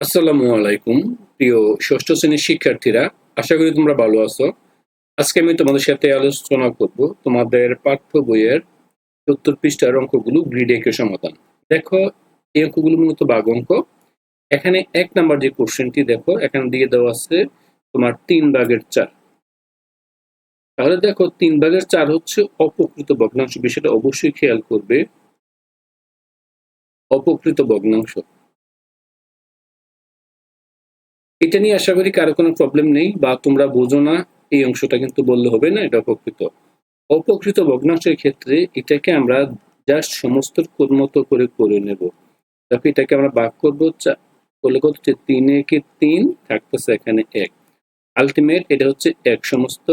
আসসালামু আলাইকুম, প্রিয় ষষ্ঠ শ্রেণির শিক্ষার্থীরা, আশা করি তোমরা ভালো আছো। আজকে আমি তোমাদের সাথে আলোচনা করব তোমাদের পাঠ্য বইয়ের সত্তর পৃষ্ঠার অঙ্কগুলো গ্রিড একের সমাধান। দেখো, এই অঙ্কগুলো মূলত বাঘ অঙ্ক। এখানে এক নাম্বার যে কোশ্চেনটি দেখো, এখানে দিয়ে দেওয়া আছে তোমার তিন ভাগের চার। তাহলে দেখো, তিন ভাগের চার হচ্ছে অপকৃত ভগ্নাংশ। বিষয়টা অবশ্যই খেয়াল করবে। অপকৃত ভগ্নাংশ। এটা নিয়ে আশা করি কারও কোনো প্রবলেম নেই বা তোমরা বোঝো না, এই অংশটা কিন্তু বললে হবে না, এটা অপকৃত অপকৃত ভগ্নাংশের ক্ষেত্রে এটাকে আমরা জাস্ট সমস্ত মতো করে করে নেব। দেখো এটাকে আমরা ভাগ করব করলে কত? হচ্ছে তিন একে তিন থাকতেছে এখানে এক। আলটিমেট এটা হচ্ছে এক সমস্ত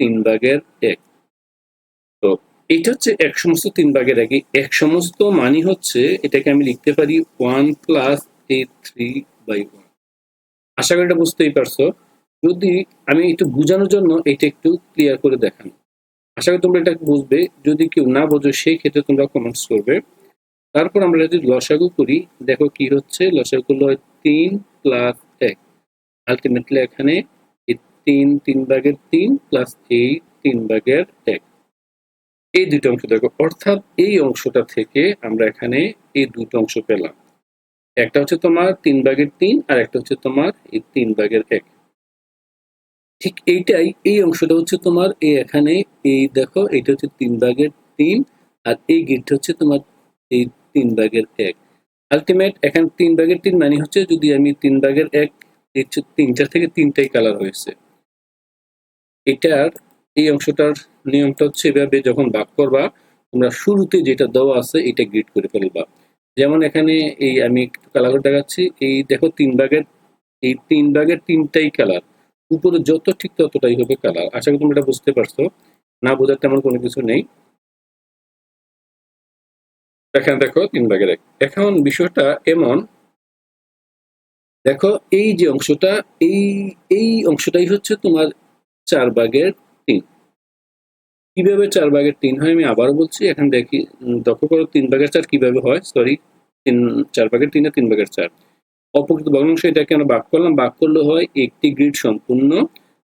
তিন ভাগের এক। তো এটা হচ্ছে এক সমস্ত তিন ভাগের এক। এক সমস্ত মানি হচ্ছে এটাকে আমি লিখতে পারি one plus a three by one আশা করি এটা বুঝতেই পারছ। যদি আমি একটু বোঝানোর জন্য এটা একটু ক্লিয়ার করে দেখানো আশা করি তোমরা এটা বুঝবে। যদি কেউ না বোঝো, সেই ক্ষেত্রে তোমরা কমেন্টস করবে। তারপর আমরা যদি লসাগু করি, দেখো কি হচ্ছে। লসাগু হয় তিন প্লাস এক। আলটিমেটলি এখানে তিন তিন ভাগের তিন প্লাস এই তিন ভাগের এক। এই দুটো অংশ দেখো। অর্থাৎ এই অংশটা থেকে আমরা এখানে এই দুটো অংশ পেলাম। একটা হচ্ছে তোমার তিন ভাগের তিন আর একটা হচ্ছে তোমার এই তিন ভাগের এক। ঠিক এইটাই, এই অংশটা হচ্ছে তোমার এই এখানে, এই দেখো এটা হচ্ছে তিন ভাগের তিন আর এই গিটটা হচ্ছে তোমার এই তিন ভাগের এক। আলটিমেট এখানে তিন ভাগের তিন মানে হচ্ছে যদি আমি তিন ভাগের এক তিনটা থেকে তিনটাই কালার হয়েছে। এটার, এই অংশটার নিয়মটা হচ্ছে এভাবে যখন ভাগ করবা, তোমরা শুরুতে যেটা দেওয়া আছে, এটা গ্রিড করে ফেলবা। যেমন এখানে এই আমি একটু কালার দেখাচ্ছি, এই দেখো তিন ভাগের, এই তিন ভাগের তিনটাই কালার উপরে যত ঠিক ততটাই হবে কালার আশা করি তোমরা এটা বুঝতে পারছ। না বোঝার তেমন কোনো কিছু নেই। এখানে দেখো তিন ভাগের এক। এখন বিষয়টা এমন, দেখো এই যে অংশটা, এই এই অংশটাই হচ্ছে তোমার চার ভাগের কীভাবে চার ভাগের তিন হয় আমি আবারও বলছি, এখন দেখি লক্ষ্য করো, তিন ভাগের চার কীভাবে হয়? সরি তিন, চার ভাগের তিন তিন ভাগের চার। অপকৃত ভগ্নাংশ এটাকে আমরা ভাগ করলাম। ভাগ করলে হয় একটি গ্রিড সম্পূর্ণ।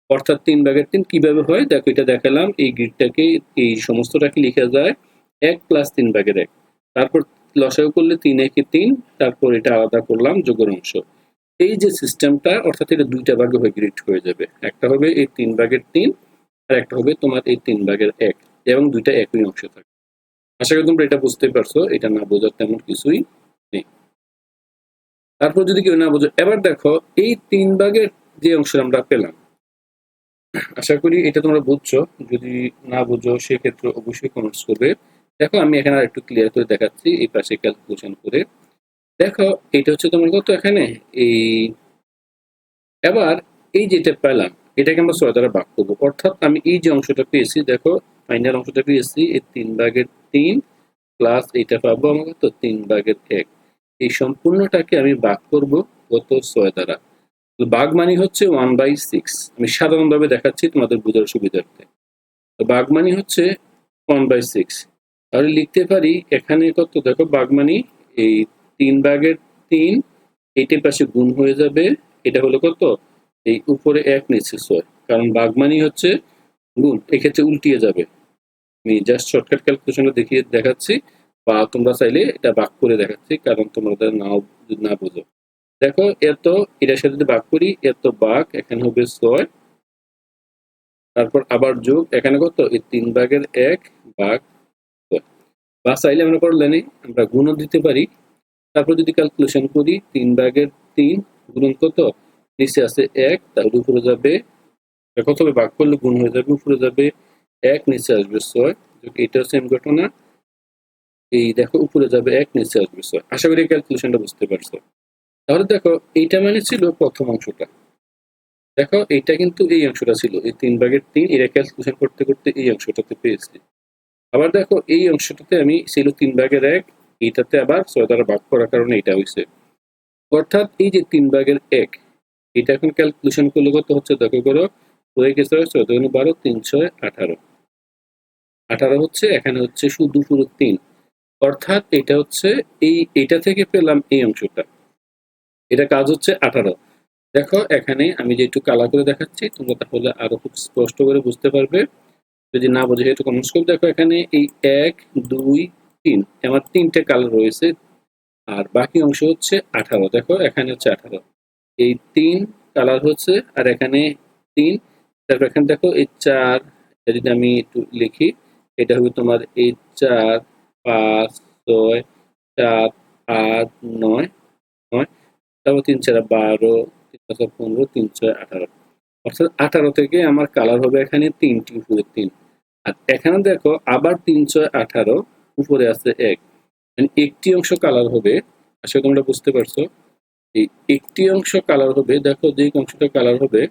অর্থাৎ তিন ভাগের তিন কীভাবে হয়? দেখো, এটা দেখালাম। এই গ্রিডটাকে এই সমস্তটাকে লিখা যায় এক প্লাস তিন ভাগের এক। তারপর লসাগু করলে তিন, একে তিন। তারপর এটা আলাদা করলাম যোগের অংশ। এই যে সিস্টেমটা অর্থাৎ এটা দুইটা ভাগে হয়ে গ্রিড হয়ে যাবে। একটা হবে এই তিন ভাগের তিন একটা হবে, তোমার এই তিন ভাগের এক, এবং দুইটা একই অংশ থাকে আশা করি তোমরা এটা বুঝতে পারছ, এটা না বোঝার তেমন কিছুই নেই। তারপর যদি কেউ না বোঝো, এবার দেখো, এই তিন ভাগের যে অংশ আমরা পেলাম, আশা করি এটা তোমরা বুঝছ, যদি না বুঝো, সেক্ষেত্রে অবশ্যই কমেন্টস করবে। দেখো, আমি এখানে আর একটু ক্লিয়ার করে দেখাচ্ছি, এই পাশে ক্যালকুলেশন করে। দেখো, এটা হচ্ছে তোমার কত এখানে? এই, এবার এই যেটা পেলাম এটাকে আমরা ছয় দ্বারা ভাগ করব। অর্থাৎ আমি এই যে অংশটা পেয়েছি, দেখো ফাইনাল অংশটা পেয়েছি, এই তিন ভাগের তিন প্লাস এইটা পাবো আমার কত তিন ভাগের এক। এই সম্পূর্ণটাকে আমি ভাগ করব কত ছয় দ্বারা? তো ভাগ মানে হচ্ছে ওয়ান বাই সিক্স আমি সাধারণভাবে দেখাচ্ছি তোমাদের বোঝার সুবিধার্থে। তো ভাগ মানে হচ্ছে ওয়ান বাই সিক্স তাহলে লিখতে পারি এখানে কত? দেখো, ভাগ মানে এই তিন ভাগের তিন, এইটার পাশে গুণ হয়ে যাবে। এটা হলো কত? এই উপরে এক, নিচে ছয়। কারণ ভাগ মানে হচ্ছে গুণ। এক্ষেত্রে উল্টিয়ে যাবে। আমি জাস্ট শর্টকাট ক্যালকুলেশনে দেখিয়ে দেখাচ্ছি বা তোমরা চাইলে এটা ভাগ করে দেখাচ্ছি, কারণ তোমরা নাও না বোঝো। দেখো, এত এটার সাথে যদি ভাগ করি, এত ভাগ এখানে হবে ছয়। তারপর আবার যোগ, এখানে কত? এই তিন ভাগের এক, বাঘ বা চাইলে আমরা নেই, আমরা গুণও দিতে পারি। তারপর যদি ক্যালকুলেশন করি, তিন ভাগের তিন গুণন কত? নিচে আছে এক, তাহলে উপরে যাবে কত হবে? ভাগ করলে গুণ হয়ে যাবে, উপরে যাবে এক, নিচে আসবে ছয় এটাও সেম ঘটনা, এই দেখো উপরে যাবে এক, নিচে আসবে ছয়। আশা করি ক্যালকুলেশনটা বুঝতে পারছ। তাহলে দেখো, এইটা মানে ছিল প্রথম অংশটা। দেখো, এইটা কিন্তু এই অংশটা ছিল, এই তিন ভাগের তিন এটা ক্যালকুলেশন করতে করতে এই অংশটাতে পেয়েছি। আবার দেখো, এই অংশটাতে আমি ছিল তিন ভাগের এক, এইটাতে আবার ছয় দ্বারা ভাগ করার কারণে এটা হয়েছে অর্থাৎ এই যে তিন ভাগের এক এটা এখন ক্যালকুলেশন করলে কত হচ্ছে? দেখো করো, হয়ে গেছে ছয় দুগুণ বারো, তিন, ছয়, আঠারো। আঠারো হচ্ছে, এখানে হচ্ছে শুধু পুরো তিন। অর্থাৎ এটা হচ্ছে এই, এটা থেকে পেলাম এই অংশটা। এটা কাজ হচ্ছে আঠারো। দেখো, এখানে আমি যে একটু কালার করে দেখাচ্ছি, তোমরা তাহলে আরও খুব স্পষ্ট করে বুঝতে পারবে। যদি না বোঝে একটু কমেন্টস করে। দেখো, এখানে এই এক, দুই, তিন, আমার তিনটে কালার রয়েছে। আর বাকি অংশ হচ্ছে আঠারো। দেখো, এখানে হচ্ছে আঠারো। এই তিন কালার হচ্ছে, আর এখানে তিন। তারপর এখানে দেখো, এই চার যদি আমি একটু লিখি, এটা হবে তোমার এই চার, পাঁচ, ছয়, সাত, আট, নয় নয়, তারপর তিন, চার, বারো, তিন, পাঁচ পনেরো, তিন, ছয়, আঠারো। অর্থাৎ আঠারো থেকে আমার কালার হবে এখানে তিনটি, উপরে তিন। আর এখানে দেখো, আবার তিন, ছয়, আঠারো, উপরে আছে এক। মানে একটি অংশ কালার হবে, আশা তোমরা বুঝতে পারছ। এই একটি অংশ কালার হবে, দেখো যে অংশটা কালার হবে।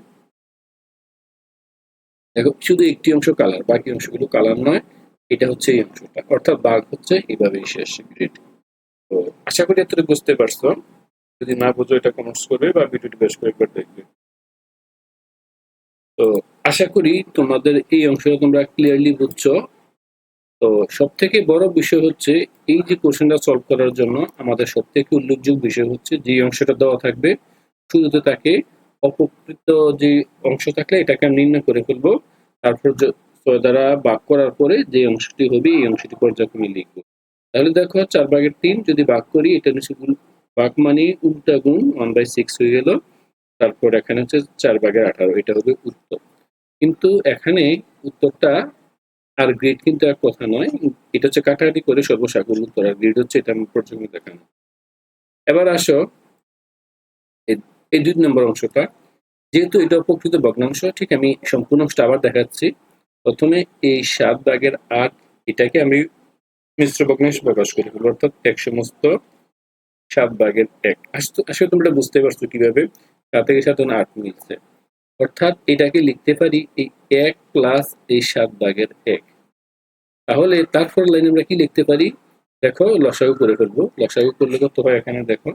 দেখো, শুধু একটি অংশ কালার বাকি অংশগুলো কালার নয়, এটা হচ্ছে এই অংশটা। অর্থাৎ বাঘ হচ্ছে এইভাবে শেষ গ্রেড তো আশা করি এতটুকু বুঝতে পারছ। যদি না বুঝো, এটা কমেন্টস করবে বা ভিডিওটি বেশ কয়েকবার দেখবে। তো আশা করি তোমাদের এই অংশটা তোমরা ক্লিয়ারলি বুঝছ। তো সব থেকে বড় বিষয় হচ্ছে এই যে কোশ্চেনটা সলভ করার জন্য আমাদের সব থেকে উল্লেখযোগ্য বিষয় হচ্ছে যে অংশটা দেওয়া থাকবে, শুরুতে তাকে অপকৃত যে অংশ থাকলে এটাকে আমি নির্ণয় করে ফেলব। তারপর দ্বারা ভাগ করার পরে যে অংশটি হবে এই অংশটি পর্যায়ক্রমে লিখব। তাহলে দেখো চার ভাগের তিন যদি ভাগ করি, এটা নিচে ভাগ মানে উল্টা গুণ ওয়ান বাই সিক্স হয়ে গেল। তারপর এখানে হচ্ছে চার ভাগের আঠারো, এটা হবে উত্তর। কিন্তু এখানে উত্তরটা আর গ্রেড কিন্তু এক কথা নয়। এটা হচ্ছে কাটাকাটি করে সর্বসাকুল উত্তর আর গ্রেড হচ্ছে এটা আমি পর্যন্ত দেখানো এবার আসো, এই- দুই নম্বর অংশটা। যেহেতু এটা প্রকৃত ভগ্নাংশ, ঠিক আমি সম্পূর্ণ অংশটা আবার দেখাচ্ছি। প্রথমে এই সাত ভাগের আট, এটাকে আমি মিশ্র ভগ্নাংশ প্রকাশ করি। অর্থাৎ এক সমস্ত সাত ভাগের এক। আসলে তোমরা বুঝতে পারছ কীভাবে? সাত থেকে সাত আট মিলছে। অর্থাৎ এটাকে লিখতে পারি এই এক প্লাস এই সাত ভাগের এক। তাহলে তারপর লাইন আমরা কি লিখতে পারি? দেখো, লসাগু করে ফেলব। লসাগু করলে কত হয় এখানে? দেখো,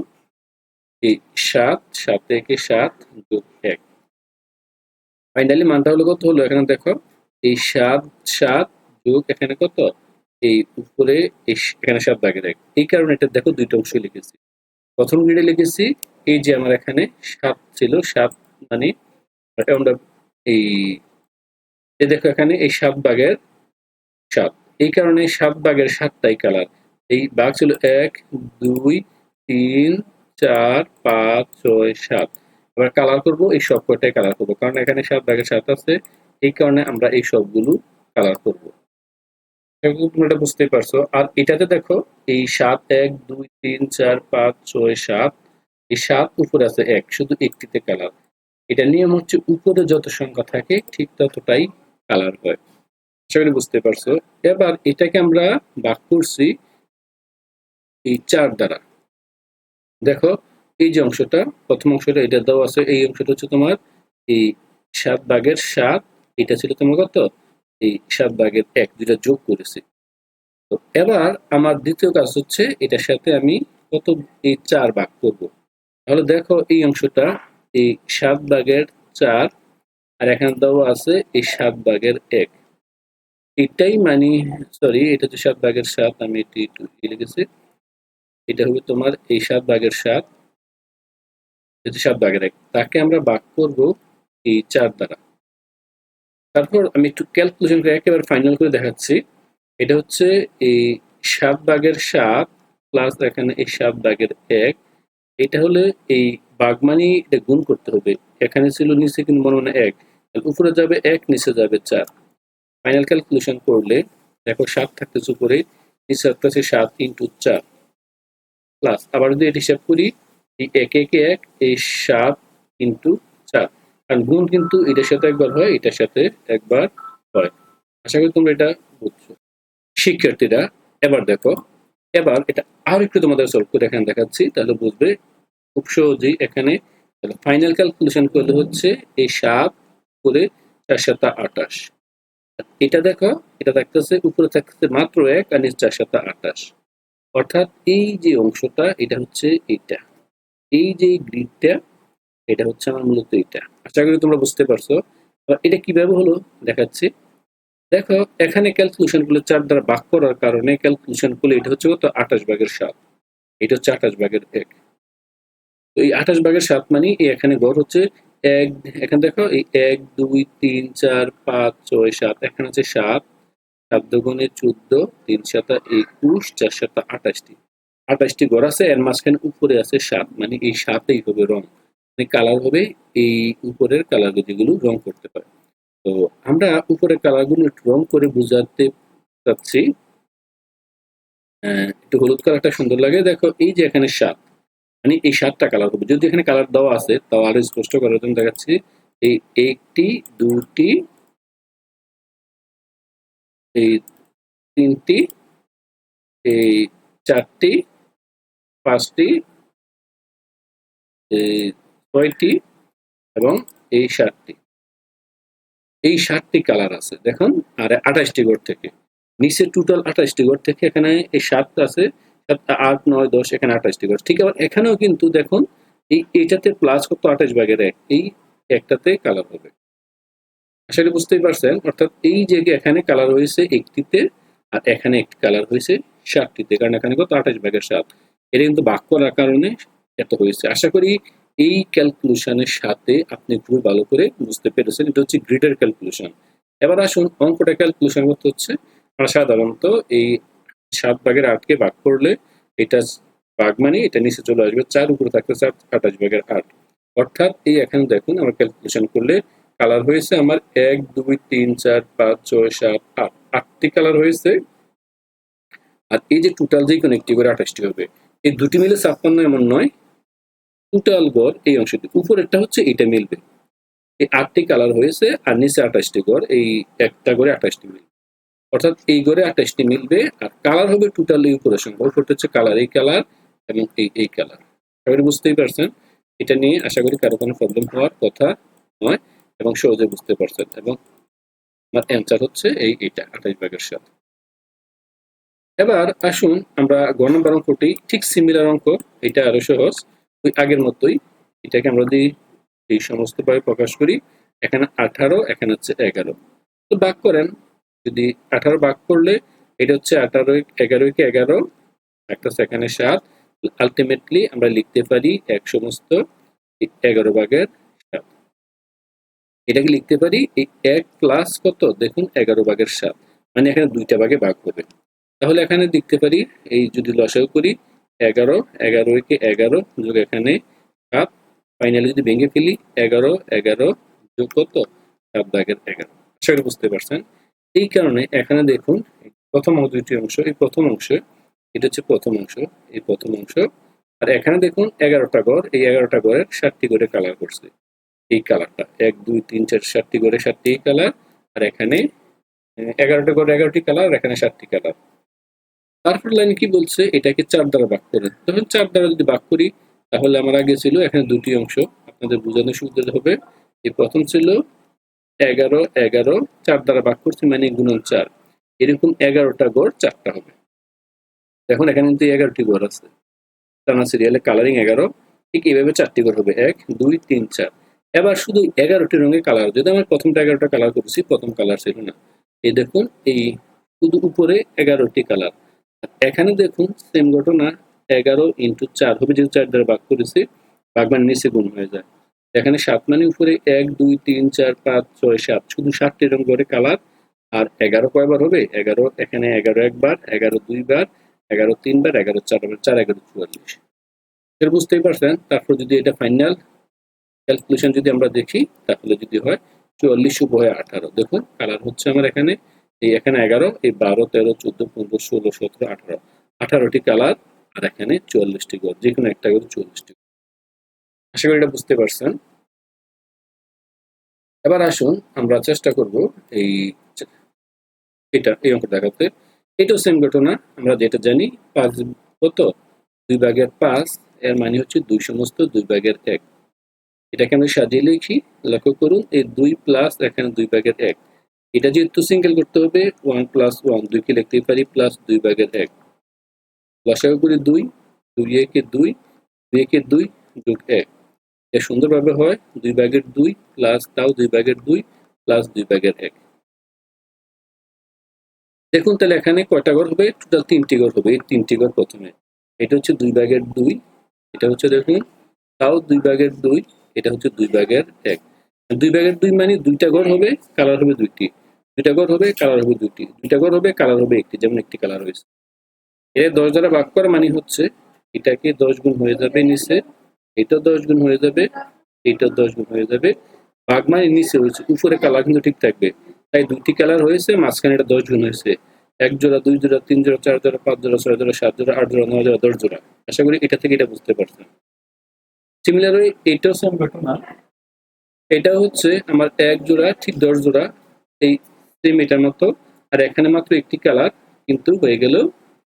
এই সাত সাত থেকে সাত যোগ এক। ফাইনালি মানটা হলো কত হলো এখানে? দেখো, এই সাত সাত যোগ এখানে কত? এই উপরে এখানে সাত দাগের এক এই কারণে এটা দেখো দুইটা অংশ লিখেছি। প্রথম গ্রেডে লিখেছি, এই যে আমার এখানে সাত ছিল, সাত মানে আমরা এই এই দেখো এখানে এই সাত বাগের সাত। এই কারণে সাত বাঘের সাতটাই কালার এই বাঘ ছিল এক, দুই, তিন, চার, পাঁচ, ছয়, সাত। এবার কালার করব, এই সব কয়টাই কালার করব। কারণ এখানে সাত বাগের সাত আছে, এই কারণে আমরা এই সবগুলো কালার করব। তোমরা এটা বুঝতেই পারছ। আর এটাতে দেখো, এই সাত, এক, দুই, তিন, চার, পাঁচ, ছয়, সাত, এই সাত উপরে আছে এক, শুধু একটিতে কালার এটা নিয়ম হচ্ছে উপরে যত সংখ্যা থাকে, ঠিক ততটাই কালার হয়। আশা বুঝতে পারছ। এবার এটাকে আমরা ভাগ করছি এই চার দ্বারা। দেখো, এই যে অংশটা, প্রথম অংশটা এটা দেওয়া আছে, এই অংশটা হচ্ছে তোমার এই সাত ভাগের সাত, এটা ছিল তোমার কত? এই সাত ভাগের এক, দুইটা যোগ করেছি। তো এবার আমার দ্বিতীয় কাজ হচ্ছে এটার সাথে আমি কত? এই চার ভাগ করব। তাহলে দেখো, এই অংশটা এই সাত ভাগের চার, আর এখানে দেওয়া আছে এই সাত ভাগের এক। এটাই মানে সরি এটা হচ্ছে সাত ভাগের সাত, আমি এটি একটু লিখেছি। এটা হবে তোমার এই সাত ভাগের সাত, এটা সাত ভাগের এক। তাকে আমরা ভাগ করব এই চার দ্বারা। তারপর আমি একটু ক্যালকুলেশন করে একেবারে ফাইনাল করে দেখাচ্ছি। এটা হচ্ছে এই সাত ভাগের সাত প্লাস এখানে এই সাত ভাগের এক। এটা হলে এই বাগমানি এটা গুণ করতে হবে। এখানে ছিল নিচে কিন্তু মনে মনে এক। উপরে যাবে এক, নিচে যাবে চার। ফাইনাল ক্যালকুলেশন করলে, দেখো সাত থাকতেছে উপরে নিচে থাকতেছে সাত ইন্টু চার। প্লাস আবার যদি এটি হিসাব করি, এই এক একে এক, এই সাত ইন্টু চার। কারণ গুণ কিন্তু এটার সাথে একবার হয়, এটার সাথে একবার হয়। আশা করি তোমরা এটা বুঝছ। শিক্ষার্থীরা, এবার দেখো, এবার এটা আর একটু তোমাদের সলভ করে এখানে দেখাচ্ছি, তাহলে বুঝবে খুব সহজেই এখানে। ফাইনাল ক্যালকুলেশন করলে হচ্ছে এই সাত করে চার সাতা আটাশ এটা দেখো, এটা থাকতেছে, উপরে থাকতেছে মাত্র এক আর নিচে চার সাতা আটাশ অর্থাৎ এই যে অংশটা, এটা হচ্ছে এইটা। এই যে গ্রিডটা, এটা হচ্ছে আমার মূলত এটা আশা করি তোমরা বুঝতে পারছ। এটা কীভাবে হলো? দেখাচ্ছি। দেখো, এখানে ক্যালকুলেশনগুলো চার দ্বারা ভাগ করার কারণে ক্যালকুলেশন করলে এটা হচ্ছে কত? আঠাশ ভাগের সাত। এটা হচ্ছে আঠাশ ভাগের এক। তো এই আঠাশ ভাগের সাত মানে এখানে গড় হচ্ছে এক, এখানে দেখো, এই এক, দুই, তিন, চার, পাঁচ, ছয়, সাত, এখানে হচ্ছে সাত সাত দুগুণে চোদ্দ, তিন সাতা, একুশ, চার সাতা, আঠাশটি। আঠাশটি গড় আছে, এর মাঝখানে উপরে আছে সাত মানে এই সাতেই হবে রং। মানে কালার হবে এই উপরের কালার যেগুলো রং করতে পারে। তো আমরা উপরের কালারগুলো রং করে বুঝাতে চাচ্ছি। একটু হলুদ কালারটা সুন্দর লাগে। দেখো, এই যে এখানে সাত মানে এই সাতটা কালার হবে যদি এখানে কালার দেওয়া আছে, তাও আরও স্পষ্ট করার জন্য দেখাচ্ছি। এই একটি, দুটি, এই তিনটি, এই চারটি, পাঁচটি, এই ছয়টি এবং এই সাতটি। এই সাতটি কালার আছে, দেখুন, আর আঠাশটি গড় থেকে। নিচে টোটাল আঠাশটি গড় থেকে এখানে এই সাতটা আছে। সাতটা আট, নয়, দশ, এখানে আঠাশটি গড় ঠিক আবার এখানেও কিন্তু দেখুন, এই এইটাতে প্লাস কত? আঠাশ ভাগের এক। এই একটাতে কালার হবে। আসলে বুঝতেই পারছেন? অর্থাৎ এই যে এখানে কালার হয়েছে একটিতে, আর এখানে একটি কালার হয়েছে সাতটিতে, কারণ এখানে কত? আঠাশ ভাগের সাত। এটা কিন্তু বাক করার কারণে এত হয়েছে। আশা করি এই ক্যালকুলেশনের সাথে আপনি খুব ভালো করে বুঝতে পেরেছেন। এটা হচ্ছে গ্রিডের ক্যালকুলেশন এবার আসুন, অঙ্কটা ক্যালকুলেশন করতে হচ্ছে। সাধারণত এই সাত ভাগের আটকে ভাগ করলে এটা ভাগ মানে এটা নিচে চলে আসবে চার, উপরে থাকতে চার আঠাশ ভাগের আট। অর্থাৎ এই এখানে দেখুন আমরা ক্যালকুলেশন করলে কালার হয়েছে আমার এক, দুই, তিন, চার, পাঁচ, ছয়, সাত, আট। আটটি কালার হয়েছে। আর এই যে টোটাল যে কোনো একটি করে আঠাশটি হবে, এই দুটি মিলে ছাপ্পান্ন এমন নয়। টোটাল গড় এই অংশটি উপরেরটা হচ্ছে এটা মিলবে। এই আটটি কালার হয়েছে আর নিচে আঠাশটি গড়, এই একটা করে আঠাশটি মিলবে। অর্থাৎ এই গড়ে আঠাশটি মিলবে আর কালার হবে টোটাল উপরের সংখ্যা উপরটা হচ্ছে কালার এই কালার এবং এই এই কালার সবাই বুঝতেই পারছেন? এটা নিয়ে আশা করি কারও কোনো প্রবলেম হওয়ার কথা নয় এবং সহজে বুঝতে পারছেন। এবং আমার অ্যান্সার হচ্ছে এই, এইটা, আঠাশ ভাগের সাথে এবার আসুন আমরা গ নম্বর অঙ্কটি, ঠিক সিমিলার অঙ্ক, এটা আরও সহজ, ওই আগের মতোই এটাকে আমরা যদি এই সমস্ত ভাবে প্রকাশ করি। এখানে আঠারো, এখানে হচ্ছে এগারো। তো ভাগ করেন যদি আঠারো ভাগ করলে, এটা হচ্ছে আঠারো এগারোকে এগারো, একটা সেখানে সাত। আলটিমেটলি আমরা লিখতে পারি এক সমস্ত এগারো ভাগের সাত। এটাকে লিখতে পারি এই এক প্লাস কত? দেখুন, এগারো ভাগের সাত। মানে এখানে দুইটা ভাগে ভাগ হবে। তাহলে এখানে লিখতে পারি, এই যদি লসাগু করি, এগারো এগারো একে এগারো যোগ এখানে সাত। ফাইনালি যদি ভেঙে ফেলি, এগারো এগারো যোগ কত? সাত ভাগের এগারো। সেটা বুঝতে পারছেন। এই কারণে এখানে দেখুন প্রথম দুইটি অংশ, এই প্রথম অংশ, এটা হচ্ছে প্রথম অংশ, এই প্রথম অংশ। আর এখানে দেখুন, এগারোটা ঘর, এই এগারোটা ঘরের সাতটি করে কালার করছে। এই কালারটা এক, দুই, তিন, চার, সাতটি করে সাতটি কালার আর এখানে এগারোটা করে এগারোটি কালার এখানে সাতটি কালার তারপর লাইন কি বলছে? এটাকে চার দ্বারা ভাগ করে। তখন চার দ্বারা যদি ভাগ করি, তাহলে আমার আগে ছিল এখানে দুটি অংশ। আপনাদের বোঝানো সুবিধা হবে। এই প্রথম ছিল এগারো এগারো, চার দ্বারা ভাগ করছি মানে গুণন চার। এরকম এগারোটা গড় চারটা হবে। দেখুন, এখানে কিন্তু এগারোটি গড় আছে। টানা সিরিয়ালে কালারিং এগারো, ঠিক এইভাবে চারটি গড় হবে। এক, দুই, তিন, চার। এবার শুধু এগারোটি রঙের কালার যদি আমি প্রথমটা এগারোটা কালার করেছি, প্রথম কালার ছিল না। এই দেখুন, এই শুধু উপরে এগারোটি কালার এখানে দেখুন সেম ঘটনা, এগারো ইন্টু চার হবে। যেহেতু চার দ্বারা ভাগ করেছি ভাগ মানে নিচে গুণ হয়ে যায়। এখানে সাত মানে উপরে এক, দুই, তিন, চার, পাঁচ, ছয়, সাত। শুধু সাতটি রঙ করে কালার আর এগারো কয়বার হবে? এগারো, এখানে এগারো একবার, এগারো দুইবার, এগারো তিনবার, এগারো চারবার, চার, এগারো চুয়াল্লিশ। এর বুঝতেই পারছেন? তারপর যদি এটা ফাইনাল ক্যালকুলেশন যদি আমরা দেখি, তাহলে যদি হয় চুয়াল্লিশ হয় আঠারো। দেখুন কালার হচ্ছে আমার এখানে। এই এখানে এগারো, এই বারো, তেরো, চোদ্দ, পনেরো, ষোলো, সতেরো, আঠারো। আঠারোটি কালার আর এখানে চুয়াল্লিশটি গড়। যে কোনো একটা করে চুয়াল্লিশটি আশা করি এটা বুঝতে পারছেন। এবার আসুন আমরা চেষ্টা করব এই এটা, এই অঙ্ক দেখাতে। এটাও সেম ঘটনা, আমরা যেটা জানি, পাঁচ কত? দুই ভাগের পাঁচ, এর মানে হচ্ছে দুই সমস্ত দুই ভাগের এক। এটাকে আমি সাজিয়ে লিখি, লক্ষ্য করুন, এই দুই প্লাস এখানে দুই ভাগের এক। এটা যেহেতু সিঙ্গেল করতে হবে ওয়ান প্লাস ওয়ান দুইকে লিখতে পারি প্লাস দুই ভাগের এক। লসাগু করি দুই দুই একে দুই দুই একে দুই যোগ এক। এটা সুন্দরভাবে হয়, দুই ভাগের দুই প্লাস তাও দুই ভাগের দুই প্লাস দুই ভাগের এক। দেখুন তাহলে এখানে কয়টা ঘর হবে? টোটাল তিনটি ঘর হবে, এই তিনটি ঘর প্রথমে। এটা হচ্ছে দুই ভাগের দুই, এটা হচ্ছে দেখুন, তাও দুই ভাগের দুই, এটা হচ্ছে দুই ভাগের এক। দুই ভাগের দুই মানে দুইটা ঘর হবে কালার হবে দুইটি। দুইটা ঘর হবে কালার হবে দুইটি। দুইটা ঘর হবে কালার হবে একটি, যেমন একটি কালার হয়েছে। এর দশ দ্বারা ভাগ করা মানে হচ্ছে, এটাকে দশ গুণ হয়ে যাবে নিচে এটা দশ গুণ হয়ে যাবে, এটা দশ গুণ হয়ে যাবে। ভাগ মানে নিচে হয়েছে উপরে কালার কিন্তু ঠিক থাকবে। তাই দুইটি কালার হয়েছে, মাঝখানে এটা দশ গুণ হয়েছে। এক জোড়া, দুই জোড়া, তিন জোড়া, চার জোড়া, পাঁচ জোড়া, ছয় জোড়া, সাত জোড়া, আট জোড়া, নয় জোড়া, দশ জোড়া। আশা করি এটা থেকে এটা বুঝতে পারছেন। সিমিলারলি এটাও সেম ঘটনা। এটা হচ্ছে আমার এক জোড়া, ঠিক দশ জোড়া, এই সেম এটার মতো। আর এখানে মাত্র একটি কালার কিন্তু হয়ে গেল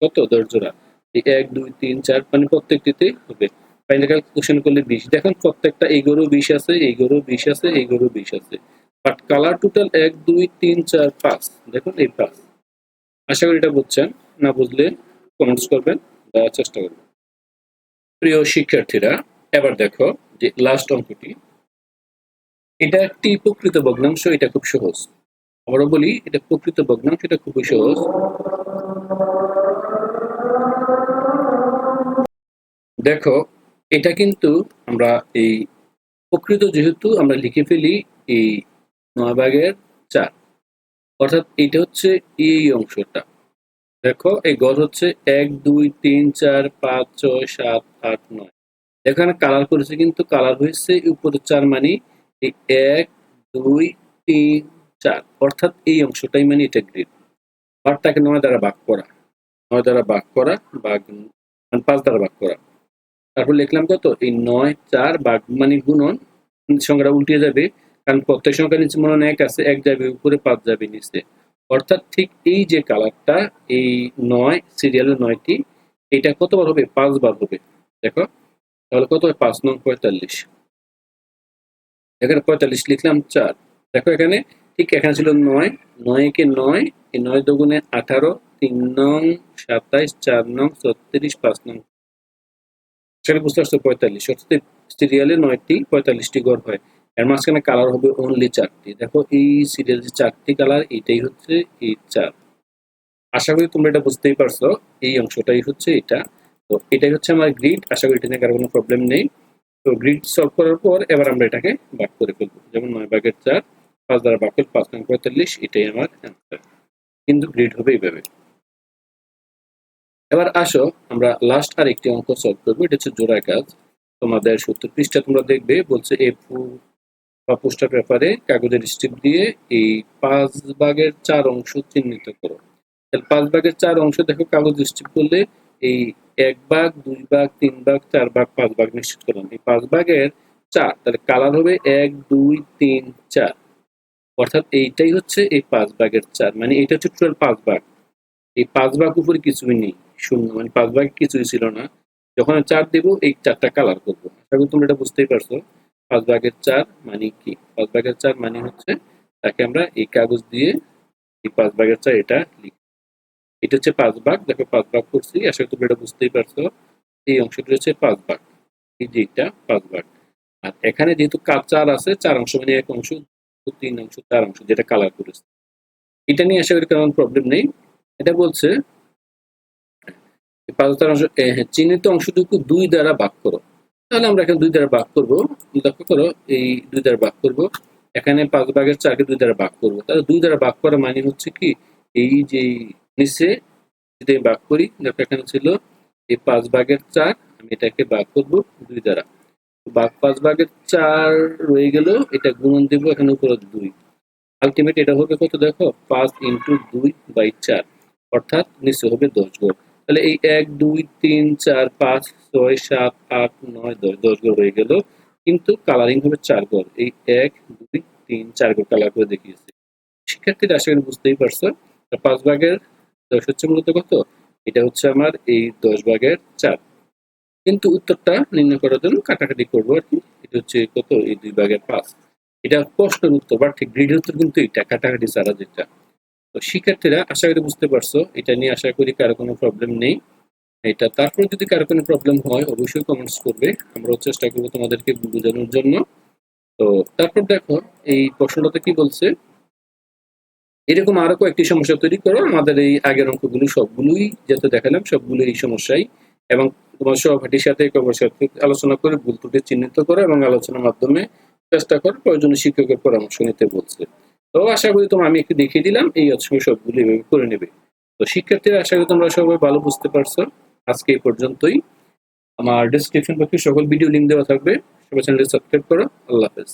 কত? দশ জোড়া। এই এক, দুই, তিন, চার মানে প্রত্যেকটিতে হবে। ফাইনাল ক্যালকুলেশন করলে বিশ। দেখেন প্রত্যেকটা এই গরু বিশ আছে, এই গরু বিশ আছে, এই গরু বিশ আছে। বাট কালার টোটাল এক, দুই, তিন, চার, পাঁচ। দেখুন এই পাঁচ। আশা করি এটা বুঝছেন। না বুঝলে কমেন্টস করবেন বা চেষ্টা করবেন। প্রিয় শিক্ষার্থীরা, এবার দেখো যে লাস্ট অঙ্কটি। এটা একটি প্রকৃত ভগ্নাংশ, এটা খুব সহজ। আবারও বলি, এটা প্রকৃত ভগ্নাংশ, এটা খুবই সহজ। দেখো এটা কিন্তু আমরা এই প্রকৃত যেহেতু আমরা লিখে ফেলি এই নয় ভাগের চার। অর্থাৎ এটা হচ্ছে এই অংশটা। দেখো, এই গড় হচ্ছে এক, দুই, তিন, চার, পাঁচ, ছয়, সাত, আট, নয়। এখানে কালার করেছে কিন্তু কালার হয়েছে উপরে চার মানে এই এক, দুই, তিন, চার। অর্থাৎ এই অংশটাই মানে এটা গ্রিড বারটাকে নয় দ্বারা ভাগ করা। নয় দ্বারা ভাগ করা, ভাগ মানে পাঁচ দ্বারা ভাগ করা। তারপর লিখলাম কত? এই নয়, চার ভাগ মানে গুণন সংখ্যাটা উল্টে যাবে, কারণ প্রত্যেক সংখ্যা নিচে মনে হয় এক আছে, এক যাবে উপরে, পাঁচ যাবে নিচে। অর্থাৎ ঠিক এই যে কালারটা এই নয় সিরিয়ালের নয়টি, এটা কতবার হবে? পাঁচবার হবে। দেখো, তাহলে কত হয়? পাঁচ নং পঁয়তাল্লিশ। এখানে পঁয়তাল্লিশ লিখলাম চার। দেখো এখানে, ঠিক এখানে ছিল নয় নয় কে নয়, এই নয় দুগুণে আঠারো, তিন নং সাতাইশ, চার নং ছত্রিশ, পাঁচ নং সেখানে বুঝতে পারছ পঁয়তাল্লিশ। অর্থাৎ সিরিয়ালে নয়টি পঁয়তাল্লিশটি গড় হয়। এর মাঝখানে কালার হবে অনলি চারটি। দেখো এই সিরিয়াল যে চারটি কালার এটাই হচ্ছে এই চার। আশা করি তোমরা এটা বুঝতেই পারছ। এই অংশটাই হচ্ছে এটা। তো এটাই হচ্ছে আমার গ্রিড আশা করি এটা নিয়ে কারও কোনো প্রবলেম নেই। তো গ্রিড সলভ করার পর এবার আমরা এটাকে ভাগ করে ফেলব। যেমন নয় ভাগের চার, পাঁচ দ্বারা ভাগ পাঁচ নয় পঁয়তাল্লিশ, এটাই আমার অ্যান্সার কিন্তু গ্রিড হবে এইভাবে। এবার আসো, আমরা লাস্ট আর একটি অঙ্ক সলভ করব, এটা হচ্ছে জোড়া কাজ। তোমাদের সত্তর পৃষ্ঠা তোমরা দেখবে, বলছে এ বা পোস্টার পেপারে কাগজের স্ট্রিপ দিয়ে এই পাঁচ ভাগের চার অংশ চিহ্নিত করো। তাহলে পাঁচ ভাগের চার অংশ, দেখো কাগজ স্ট্রিপ করলে এই এক ভাগ, দুই ভাগ, তিন ভাগ, চার ভাগ, পাঁচ ভাগ নিশ্চিত করলাম। এই পাঁচ ভাগের চার, তাহলে কালার হবে এক, দুই, তিন, চার। অর্থাৎ এইটাই হচ্ছে এই পাঁচ ভাগের চার মানে এটা হচ্ছে টোটাল পাঁচ ভাগ। এই পাঁচ ভাগ উপরে কিছুই নেই। শূন্য মানে পাঁচ ভাগ কিছুই ছিল না। যখন চার দেবো, এই চারটা কালার করব। আশা করি তোমরা এটা বুঝতেই পারছ। পাঁচ ভাগের চার মানে কি? পাঁচ ভাগের চার মানে হচ্ছে তাকে আমরা এই কাগজ দিয়ে এই পাঁচ ভাগের চার এটা লিখি। এটা হচ্ছে পাঁচ ভাগ দেখো পাঁচ ভাগ করছি, আশা করি তোমরা এটা বুঝতেই পারছ। এই অংশটি হচ্ছে পাঁচ ভাগ এই যে এটা পাঁচ ভাগ আর এখানে যেহেতু কাজ চার আছে, চার অংশ মানে এক অংশ তিন অংশ, চার অংশ যেটা কালার করেছে। এটা নিয়ে আশা করি কারণ প্রবলেম নেই। এটা বলছে পাঁচ অংশ হ্যাঁ, চিহ্নিত অংশটুকু দুই দ্বারা ভাগ করো। তাহলে আমরা এখানে দুই দ্বারা ভাগ করব। লক্ষ্য করো এই দুই দ্বারা ভাগ করব। এখানে পাঁচ ভাগের চারকে দুই দ্বারা ভাগ করব। তাহলে দুই দ্বারা ভাগ করা মানে হচ্ছে কি এই যে নিচে যদি ভাগ করি দেখো এখানে ছিল এই পাঁচ ভাগের চার আমি এটাকে ভাগ করব দুই দ্বারা। ভাগ পাঁচ ভাগের চার রয়ে গেল এটা গুণন দেবো এখানে উপরে দুই। আলটিমেট এটা হবে কত দেখো? পাঁচ ইন্টু দুই বাই চার। অর্থাৎ নিচে হবে দশ গড় তাহলে এই এক, দুই, তিন, চার, পাঁচ, ছয়, সাত, আট, নয়, দশ দশ গড় হয়ে গেল। কিন্তু কালারিং হবে চার গড় এই এক, দুই, তিন, চার গড় কালার করে দেখিয়েছে। শিক্ষার্থীরা আশা করি বুঝতেই পারছ? পাঁচ ভাগের দশ হচ্ছে মূলত কত? এটা হচ্ছে আমার এই দশ ভাগের চার। কিন্তু উত্তরটা নির্ণয় করার জন্য কাটাকাটি করব আর কি। এটা হচ্ছে কত? এই দুই ভাগের পাঁচ। এটা প্রশ্নের উত্তর বা ঠিক গ্রিডের উত্তর কিন্তু এটা কাটাকাটি ছাড়া যেটা। তো শিক্ষার্থীরা আশা করি বুঝতে পারছ, এটা নিয়ে আশা করি কারও কোনো প্রবলেম নেই। এটা তারপর যদি কারও কোনো প্রবলেম হয়, অবশ্যই কমেন্টস করবে। আমরাও চেষ্টা করব তোমাদেরকে বোঝানোর জন্য। তো তারপর দেখো, এই প্রশ্নটাতে কি বলছে? এরকম আরও কয়েকটি সমস্যা তৈরি করো। আমাদের এই আগের অঙ্কগুলো সবগুলোই যেহেতু দেখালাম সবগুলো এই সমস্যাই। এবং তোমার সহপাঠীর সাথে অপরের সাথে আলোচনা করে ভুল ত্রুটি চিহ্নিত করো এবং আলোচনার মাধ্যমে চেষ্টা করো প্রয়োজনীয় শিক্ষকের পরামর্শ নিতে বলছে। তো আশা করি তোমার আমি একটু দেখিয়ে দিলাম, এই হচ্ছে সবগুলো এভাবে করে নেবে। তো শিক্ষার্থীরা, আশা করি তোমরা সবাই ভালো বুঝতে পারছ। আজকে এই পর্যন্তই। আমার ডিসক্রিপশন বক্সে সকল ভিডিও লিঙ্ক দেওয়া থাকবে। সবাই চ্যানেলটি সাবস্ক্রাইব করো। আল্লাহ হাফেজ।